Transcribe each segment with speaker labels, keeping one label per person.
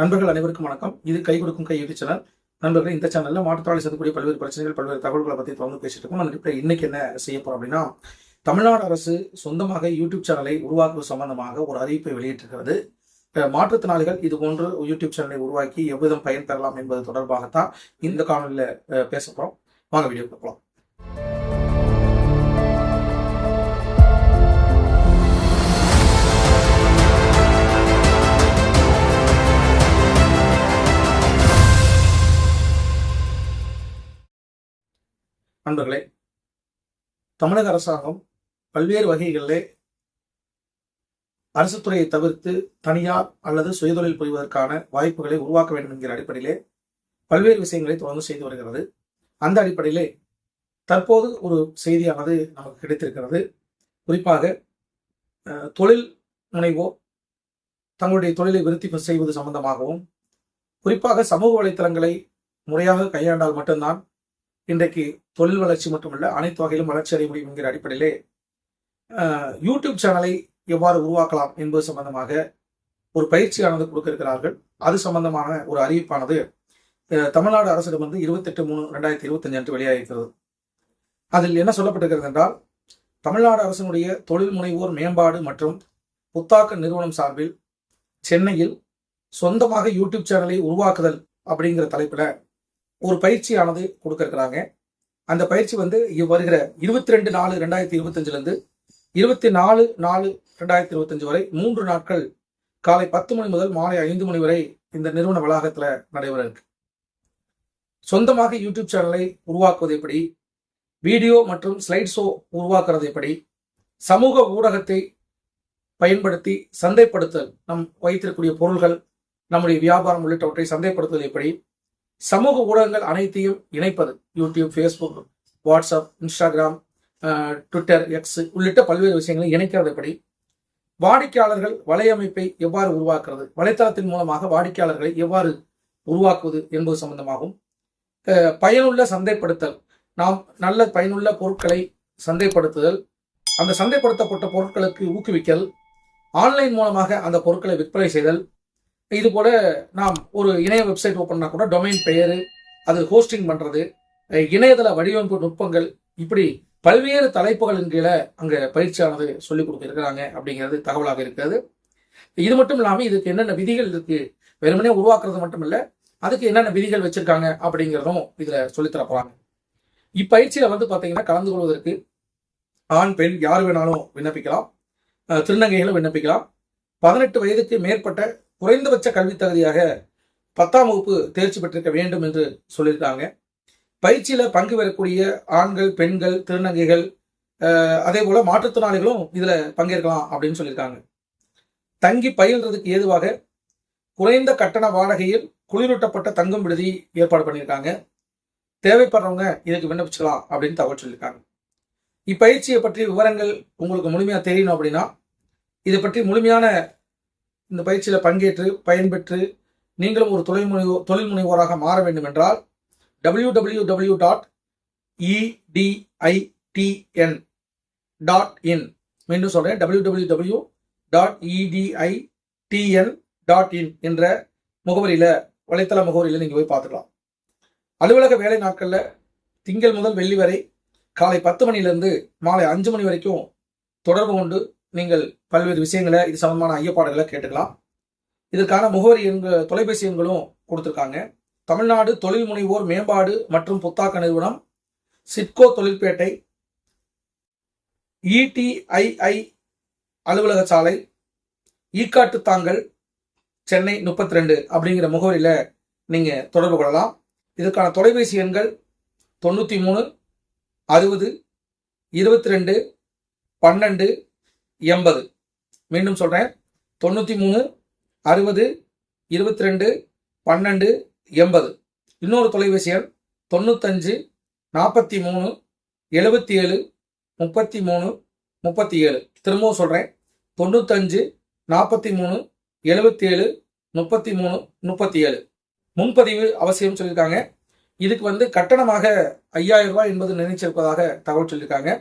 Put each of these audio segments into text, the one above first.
Speaker 1: நண்பர்கள் அனைவருக்கும் வணக்கம் இது கை கொடுக்கும் கை யூடியூப் சேனல் நண்பர்கள் இந்த சேனல்ல மாற்றுத்தாளி சந்திக்கூடிய பல்வேறு பிரச்சனைகள் பல்வேறு தகவல்களை பற்றி தொடர்ந்து பேசிட்டு இருக்கோம் அந்த ரிப்ளை இன்னைக்கு என்ன செய்ய போறோம் அப்படின்னா தமிழ்நாடு அரசு சொந்தமாக யூடியூப் சேனலை உருவாக்குவது சம்பந்தமாக ஒரு அறிவிப்பை வெளியிட்டிருக்கிறது மாற்றுத்திறனாளிகள் இது போன்று யூடியூப் சேனலை உருவாக்கி எவ்விதம் பயன் பெறலாம் என்பது தொடர்பாகத்தான் இந்த காணொலியில் பேச போறோம் வாங்க வீடியோ பார்க்கலாம் நண்பர்களே தமிழக அரசாங்கம் பல்வேறு வகைகளிலே அரசு துறையை தவிர்த்து தனியார் அல்லது சுயதொழில் புரிவதற்கான வாய்ப்புகளை உருவாக்க வேண்டும் என்கிற அடிப்படையிலே பல்வேறு விஷயங்களை தொடர்ந்து செய்து வருகிறது அந்த அடிப்படையிலே தற்போது ஒரு செய்தியானது நமக்கு கிடைத்திருக்கிறது குறிப்பாக தொழில் முனைவோர் தங்களுடைய தொழிலை விருத்தி செய்வது சம்பந்தமாகவும் குறிப்பாக சமூக வலைத்தளங்களை முறையாக கையாண்டால் மட்டும்தான் இன்றைக்கு தொழில் வளர்ச்சி மட்டுமல்ல அனைத்து வகையிலும் வளர்ச்சி அடைய முடியும் என்கிற அடிப்படையிலே யூடியூப் சேனலை எவ்வாறு உருவாக்கலாம் என்பது சம்பந்தமாக ஒரு பயிற்சியானது கொடுக்க இருக்கிறார்கள் அது சம்பந்தமான ஒரு அறிவிப்பானது தமிழ்நாடு அரசிடம் வந்து இருபத்தெட்டு மூணு ரெண்டாயிரத்தி இருபத்தஞ்சு அன்று வெளியாகிறது அதில் என்ன சொல்லப்பட்டிருக்கிறது என்றால் தமிழ்நாடு அரசினுடைய தொழில் முனைவோர் மேம்பாடு மற்றும் புத்தாக்க நிறுவனம் சார்பில் சென்னையில் சொந்தமாக யூடியூப் சேனலை உருவாக்குதல் அப்படிங்கிற தலைப்பில் ஒரு பயிற்சியானது கொடுக்கறாங்க அந்த பயிற்சி வந்து வருகிற இருபத்தி ரெண்டு நாலு ரெண்டாயிரத்தி இருந்து இருபத்தி நாலு நாலு ரெண்டாயிரத்தி இருபத்தஞ்சு வரை மூன்று நாட்கள் காலை பத்து மணி முதல் மாலை ஐந்து மணி வரை இந்த நிறுவன வளாகத்தில் நடைபெற இருக்கு சொந்தமாக யூடியூப் சேனலை உருவாக்குவது எப்படி வீடியோ மற்றும் ஸ்லைட் ஷோ உருவாக்குறது எப்படி சமூக ஊடகத்தை பயன்படுத்தி சந்தைப்படுத்தல் நம் வைத்திருக்கக்கூடிய பொருள்கள் நம்முடைய வியாபாரம் உள்ளிட்டவற்றை சந்தைப்படுத்துவது எப்படி சமூக ஊடகங்கள் அனைத்தையும் இணைப்பது YouTube Facebook WhatsApp Instagram Twitter X உள்ளிட்ட பல்வேறு விஷயங்களை இணைக்கிறது எப்படி வாடிக்கையாளர்கள் வலையமைப்பை எவ்வாறு உருவாக்குறது வலைத்தளத்தின் மூலமாக வாடிக்கையாளர்களை எவ்வாறு உருவாக்குவது என்பது சம்பந்தமாகும் பயனுள்ள சந்தைப்படுத்தல் நாம் நல்ல பயனுள்ள பொருட்களை சந்தைப்படுத்துதல் அந்த சந்தைப்படுத்தப்பட்ட பொருட்களுக்கு ஊக்குவிக்கல் ஆன்லைன் மூலமாக அந்த பொருட்களை விற்பனை செய்தல் இது போல நாம் ஒரு இணைய வெப்சைட் ஓப்பன்னா கூட டொமைன் பெயர் அது ஹோஸ்டிங் பண்ணுறது இணையதள வடிவமைப்பு நுட்பங்கள் இப்படி பல்வேறு தலைப்புகளின் கீழே அங்கே பயிற்சியானது சொல்லிக் கொடுத்துருக்கிறாங்க அப்படிங்கிறது தகவலாக இருக்கிறது இது மட்டும் இல்லாமல் இதுக்கு என்னென்ன விதிகள் இருக்குது வெறுமனே உருவாக்குறது மட்டும் இல்லை அதுக்கு என்னென்ன விதிகள் வச்சிருக்காங்க அப்படிங்கிறதும் இதில் சொல்லித்தர போகிறாங்க இப்பயிற்சியில் வந்து பார்த்தீங்கன்னா கலந்து கொள்வதற்கு ஆண் பெண் யார் வேணாலும் விண்ணப்பிக்கலாம் திருநங்கைகளும் விண்ணப்பிக்கலாம் பதினெட்டு வயதுக்கு மேற்பட்ட குறைந்தபட்ச கல்வி தகுதியாக பத்தாம் வகுப்பு தேர்ச்சி பெற்றிருக்க வேண்டும் என்று சொல்லியிருக்காங்க பயிற்சியில் பங்கு பெறக்கூடிய ஆண்கள் பெண்கள் திருநங்கைகள் அதே போல் மாற்றுத்திறனாளிகளும் இதில் பங்கேற்கலாம் அப்படின்னு சொல்லியிருக்காங்க தங்கி பயில்றதுக்கு ஏதுவாக குறைந்த கட்டண வாடகையில் குளிரூட்டப்பட்ட தங்கும் விடுதி ஏற்பாடு பண்ணியிருக்காங்க தேவைப்படுறவங்க இதுக்கு விண்ணப்பிச்சுக்கலாம் அப்படின்னு தகவல் சொல்லியிருக்காங்க இப்பயிற்சியை பற்றி விவரங்கள் உங்களுக்கு முழுமையாக தெரியணும் அப்படின்னா இதை பற்றி முழுமையான இந்த பயிற்சியில் பங்கேற்று பயன்பெற்று நீங்களும் ஒரு தொழில் முனைவோ தொழில் முனைவோராக மாற வேண்டும் என்றால் W W W dot EDITN dot in மீண்டும் சொல்கிறேன் W W W dot EDITN dot in என்ற முகவரியில் வலைத்தள முகவரியில் நீங்கள் போய் பார்த்துக்கலாம் அலுவலக வேலை நாட்களில் திங்கள் முதல் வெள்ளி வரை காலை பத்து மணிலேருந்து மாலை அஞ்சு மணி வரைக்கும் தொடர்பு கொண்டு நீங்கள் பல்வேறு விஷயங்களை இது சம்பந்தமான ஐயப்பாடுகளை கேட்டுக்கலாம் இதற்கான முகவரி எண்கள் தொலைபேசி எண்களும் கொடுத்துருக்காங்க தமிழ்நாடு தொழில் முனைவோர் மேம்பாடு மற்றும் புத்தாக்க நிறுவனம் சிட்கோ தொழிற்பேட்டை இடிஐஐ அலுவலக சாலை ஈக்காட்டு தாங்கல் சென்னை முப்பத்தி ரெண்டு அப்படிங்கிற முகவரியில் நீங்கள் தொடர்பு கொள்ளலாம் இதற்கான தொலைபேசி எண்கள் தொண்ணூற்றி மூணு அறுபது இருபத்தி ரெண்டு பன்னெண்டு எண்பது மீண்டும் சொல்கிறேன் தொண்ணூற்றி மூணு அறுபது இருபத்தி ரெண்டு பன்னெண்டு எண்பது இன்னொரு தொலைபேசி எண் தொண்ணூத்தஞ்சு நாற்பத்தி மூணு எழுபத்தி ஏழு முப்பத்தி மூணு முப்பத்தி ஏழு திரும்பவும் சொல்கிறேன் தொண்ணூத்தஞ்சு நாற்பத்தி மூணு எழுபத்தி ஏழு முப்பத்தி மூணு முப்பத்தி ஏழு முன்பதிவு அவசியம் சொல்லியிருக்காங்க இதுக்கு வந்து கட்டணமாக ஐயாயிரம் ரூபாய் என்பது நினைச்சிருப்பதாக தகவல் சொல்லியிருக்காங்க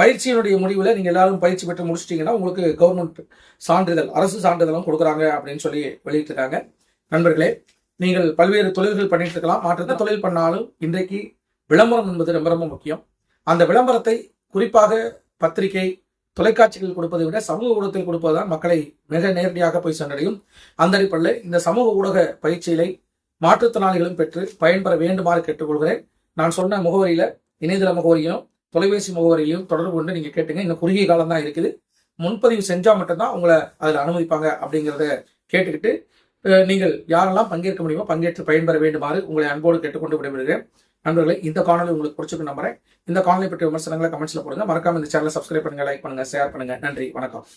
Speaker 1: பயிற்சியினுடைய முடிவில் நீங்கள் எல்லாரும் பயிற்சி பெற்று முடிச்சிட்டிங்கன்னா உங்களுக்கு கவர்மெண்ட் சான்றிதழ் அரசு சான்றிதழும் கொடுக்குறாங்க அப்படின்னு சொல்லி வெளியிட்டிருக்காங்க நண்பர்களே நீங்கள் பல்வேறு தொழில்கள் பண்ணிட்டு இருக்கலாம் மாற்றத்தை தொழில் பண்ணாலும் இன்றைக்கு விளம்பரம் என்பது ரொம்ப ரொம்ப முக்கியம் அந்த விளம்பரத்தை குறிப்பாக பத்திரிகை தொலைக்காட்சிகள் கொடுப்பதை விட சமூக ஊடகத்தில் கொடுப்பது தான் மக்களை மிக நேரடியாக போய் சென்றடையும் அந்த அடிப்படையில் இந்த சமூக ஊடக பயிற்சியிலை மாற்றுத்திறனாளிகளும் பெற்று பயன்பெற வேண்டுமாறு கேட்டுக்கொள்கிறேன் நான் சொன்ன முகவரியில் இணையதள முகவரியும் தொலைபேசி முகவரியிலையும் தொடர்பு கொண்டு நீங்கள் கேட்டுங்க இன்னும் குறுகிய காலம் தான் இருக்குது முன்பதிவு செஞ்சால் மட்டும்தான் உங்களை அதில் அனுமதிப்பாங்க அப்படிங்கிறத கேட்டுக்கிட்டு நீங்கள் யாரெல்லாம் பங்கேற்க முடியுமோ பங்கேற்று பயன்பெற வேண்டுமாறு உங்களை அன்போடு கேட்டுக்கொண்டு விடைபெறுகிறேன் நண்பர்களை இந்த காணொலி உங்களுக்கு பிடிச்சிக்க நம்புறேன் இந்த காணொலி பற்றிய விமர்சனங்களை கமெண்ட்ஸ்ல போடுங்க மறக்காம இந்த சேனலை சப்ஸ்கிரைப் பண்ணுங்க லைக் பண்ணுங்க ஷேர் பண்ணுங்க நன்றி வணக்கம்